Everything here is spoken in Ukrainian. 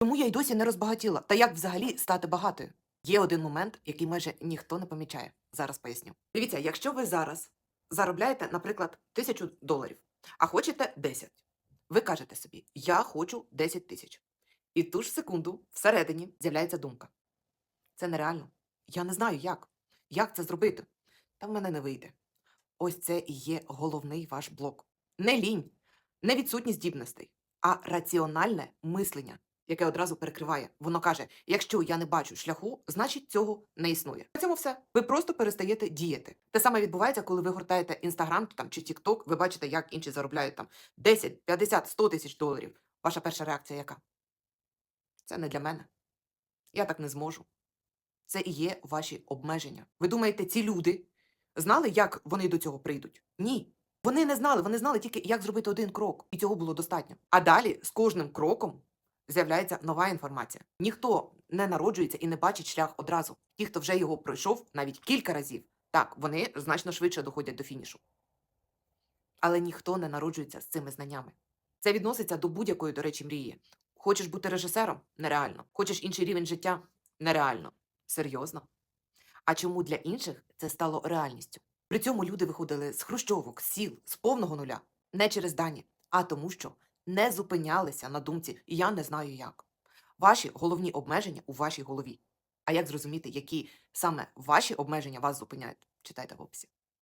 Тому я й досі не розбагатіла. Та як взагалі стати багатою? Є один момент, який майже ніхто не помічає. Зараз поясню. Дивіться, якщо ви зараз заробляєте, наприклад, тисячу доларів, а хочете 10, ви кажете собі, я хочу 10 тисяч. І ту ж секунду всередині з'являється думка. Це нереально. Я не знаю як. Як це зробити? Та в мене не вийде. Ось це і є головний ваш блок. Не лінь, не відсутність здібностей, а раціональне мислення, яке одразу перекриває. Воно каже: якщо я не бачу шляху, значить цього не існує. На цьому все. Ви просто перестаєте діяти. Те саме відбувається, коли ви гортаєте інстаграм там чи Тікток, ви бачите, як інші заробляють там 10, 50, 100 тисяч доларів. Ваша перша реакція яка? Це не для мене. Я так не зможу. Це і є ваші обмеження. Ви думаєте, ці люди знали, як вони до цього прийдуть? Ні. Вони не знали, вони знали тільки, як зробити один крок, і цього було достатньо. А далі з кожним кроком з'являється нова інформація. Ніхто не народжується і не бачить шлях одразу. Ті, хто вже його пройшов навіть кілька разів, так, вони значно швидше доходять до фінішу. Але ніхто не народжується з цими знаннями. Це відноситься до будь-якої, до речі, мрії. Хочеш бути режисером? Нереально. Хочеш інший рівень життя? Нереально. Серйозно. А чому для інших це стало реальністю? При цьому люди виходили з хрущовок, з сіл, з повного нуля. Не через дані, а тому, що не зупинялися на думці і я не знаю як. Ваші головні обмеження у вашій голові. А як зрозуміти, які саме ваші обмеження вас зупиняють? Читайте в описі.